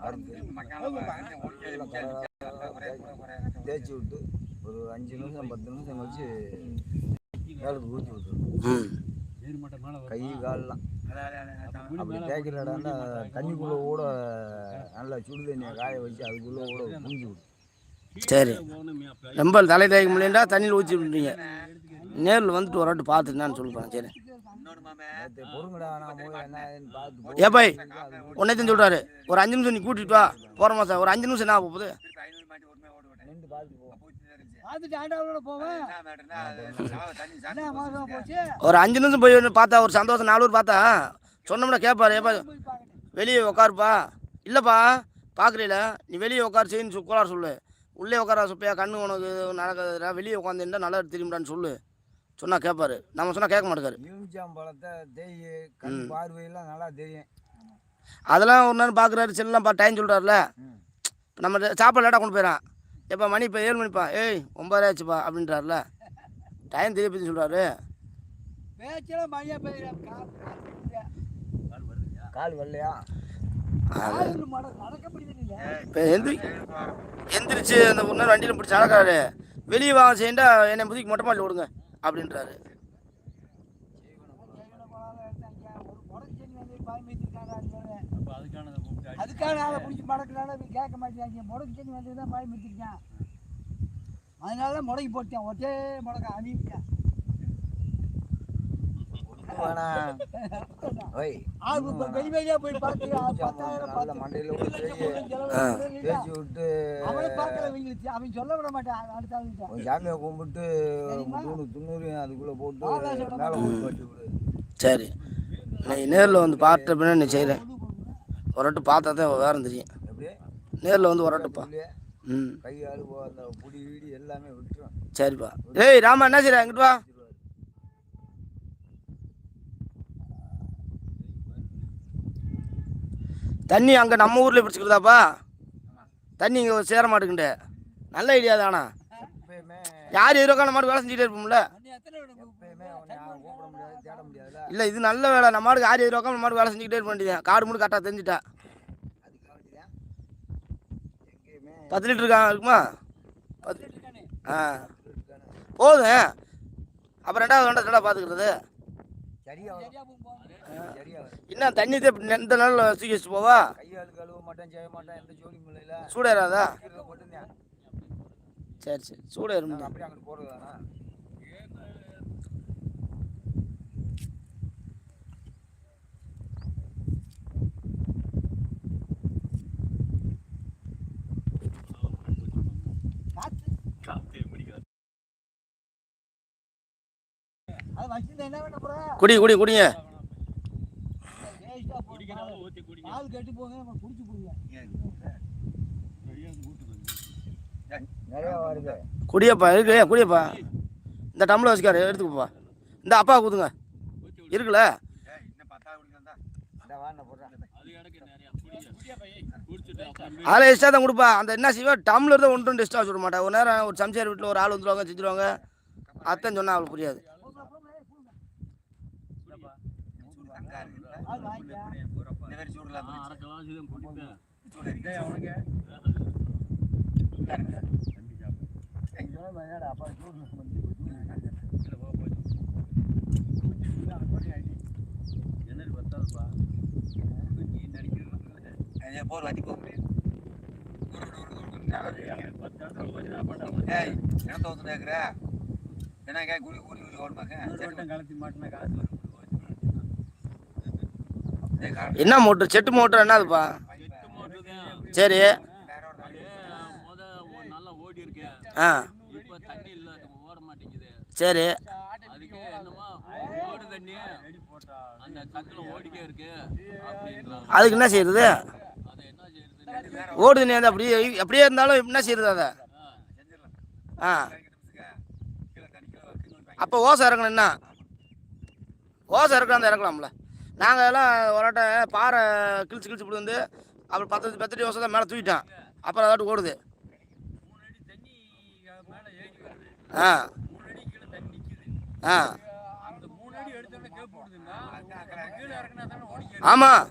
அறுத்து தேய்ச்சி விட்டு ஒரு அஞ்சு நிமிஷம் பத்து நிமிஷம் கழிச்சு வேலைக்கு ஊற்றி விட்டுருவோம் ம். கை கால்லாம். அப்படி தேய்க்கிற இடம்னா தண்ணிக்குள்ளே கூட நல்லா சுடு தண்ணியை காய வச்சு அதுக்குள்ளே கூட புரிஞ்சு விடும் சரி. ரொம்ப தலை தேய்க்க முடியலண்டா தண்ணியில் ஊற்றி விட்டுறீங்க. நேரில் வந்துட்டு ஒரு வாட்டி பார்த்துட்டு நான் சொல்லுறேன் சரி. போய் ஏ பாய் உன்னைத்தையும் சொல்கிறாரு ஒரு அஞ்சு நிமிஷம் நீ கூட்டிட்டு வா. போகிற மாதம் ஒரு அஞ்சு நிமிஷம் என்ன ஆக போகுது? ஒரு அஞ்சு நிமிஷம் போய் வந்து பார்த்தா ஒரு சந்தோஷம் நாலு பேர் பார்த்தா சொன்னோம்னா கேட்பாரு ஏப்பா வெளியே உட்காருப்பா இல்லைப்பா பார்க்குறீல நீ வெளியே உட்காரு செய்யின்னு சொ- கோளாறு சொல்லு. உள்ளே உட்கார சுப்பையா கண்ணு உனக்கு நடக்குதுடா வெளியே உட்காந்துருந்தா நல்லா தெரியும்டான்னு சொல்லு. சொன்னால் கேட்பாரு நம்ம சொன்னால் கேட்க மாட்டேங்காரு. பழத்தை தேய் கண் பார்வையெல்லாம் நல்லா தெரியும். அதெல்லாம் ஒரு நேரம் பார்க்குறாரு செல்லாம் பா டைம் சொல்கிறாருல. நம்ம சாப்பாடு லேட்டாக கொண்டு போயிடறான் எப்போ மணி இப்போ ஏழு மணிப்பா? ஏய் ஒம்பது ஆச்சுப்பா அப்படின்றாருல. டைம் தெரிய பற்றி சொல்கிறாரு கால் வரலையா? கால் மட நடக்க முடியல இல்ல இப்போ எந்திரி எந்திரிச்சு அந்த ஒரு நேரம் வண்டியில் பிடிச்சி நடக்கிறாரு. வெளியே வாங்க செய்யண்டா என்னை முதிக்கு மொட்டை மாடியில் விடுங்க அப்படின்றாரு. அதுக்கான ஆளை பிடிச்சி மடக்கிறான கேட்க மாட்டேங்க முடக்கு செடி வந்து தான் பாய் மித்திருக்கேன் அதனால தான் முடக்கி போட்டேன் ஒரே முடக்க அணிவிட்டேன் ஓய் வெளியா போய் பார்த்து எலுமிச்சம் பத்தாயிரம் நல்ல மண்டையில் விட்டு தேய் தேய்ச்சி விட்டு அவனை சொல்ல விட மாட்டான். அடுத்த கும்பிட்டு முந்நூறு துண்ணூறு அதுக்குள்ளே போட்டு மேலே ஊற்றி வச்சு விடு. சரி. நீ நேரில் வந்து பார்த்த பின்னா நீ செய்கிறேன் ஒரு வாட்டி பார்த்தா தான் வேறு தெரியும். நேரில் வந்து ஒரு வாட்டிப்பா ம். கை அழுவோ அந்த புடி வீடி எல்லாமே விட்டுரும். சரிப்பா. ஏய் ராமா என்ன செய்ற? இங்கிட்டு வா. தண்ணி அங்கே நம்ம ஊரில் பிடிச்சிக்கிறதாப்பா? தண்ணி இங்கே சேர மாட்டேங்குண்டு நல்ல ஐடியா தானா? யார் இருக்கான மாதிரி வேலை செஞ்சுட்டே இருப்போம்ல? இல்லை இது நல்ல வேலை. நம்ம மாட்டுக்கு யார் இருக்காம நம்ம மாட்டுக்கு வேலை செஞ்சுக்கிட்டே இருக்க வேண்டியது. காடு மூடு கரெக்டாக தெரிஞ்சுட்டா. பத்து லிட்டர் இருக்கா இருக்குமா? பத்து ஆ. போதும். அப்புறம் ரெண்டாவது ரெண்டா ரெண்டா பார்த்துக்கிறது என்ன தண்ணி தான் இந்த நாளில் தூக்கி வச்சுட்டு போவா? கையாளு கழுவ மாட்டேன் செய்ய மாட்டேன் எந்த முல்லையில சூடேறாதா? போட்டுருந்தேன் சரி சரி. நாங்கள் அப்படியே அங்கிட்டு போகிறது தானே அது வச்சிருந்தா என்ன பண்ண போற குடி குடி குடிங்க. குடியப்பா இருக்கு. குடியப்பா. இந்த டம்ளர் வச்சுக்காரு எடுத்துக்கப்பா இந்த அப்பா கூத்துங்க இருக்குல்ல? அதில் எக்ஸ்ட்ரா தான் கொடுப்பா. அந்த என்ன செய்வா? டம்ளர் தான் ஒன்று எக்ஸ்ட்ரா சொல்ல மாட்டேன் ஒரு நேரம் ஒரு சம்சார் வீட்டில் ஒரு ஆள் வந்துருவாங்க செஞ்சுருவாங்க. அத்தான் சொன்னால் அவளுக்கு புரியாது. போர் வாட்டி போ ஏய் என்ன தோத்து கேக்குற? என்ன கே குடி குடி குடி ஓடுமாக்க? கலத்தி மாட்டின காசு என்ன மோட்ரு? செட்டு மோட்ரு என்னதுப்பா? சரி. ஆ. சரி. அதுக்கு என்ன செய்யறது அதை என்ன ஓடுது நீ அப்படியே அப்படியே இருந்தாலும் என்ன செய்யறது அதை? ஆ. அப்போ ஓசை இறக்கணும் என்ன? ஓசை இறக்கலாம் அந்த இறக்கலாம்ல நாங்கள் எல்லாம் ஒராட்ட பாறை கிழிச்சு கிழிச்சு விட்டு வந்து அப்புறம் பத்து பத்தடி வருஷம் தான் மேலே தூக்கிட்டான். அப்புறம் அதாட்டு ஓடுது. ஆ. ஆ. ஆமாம்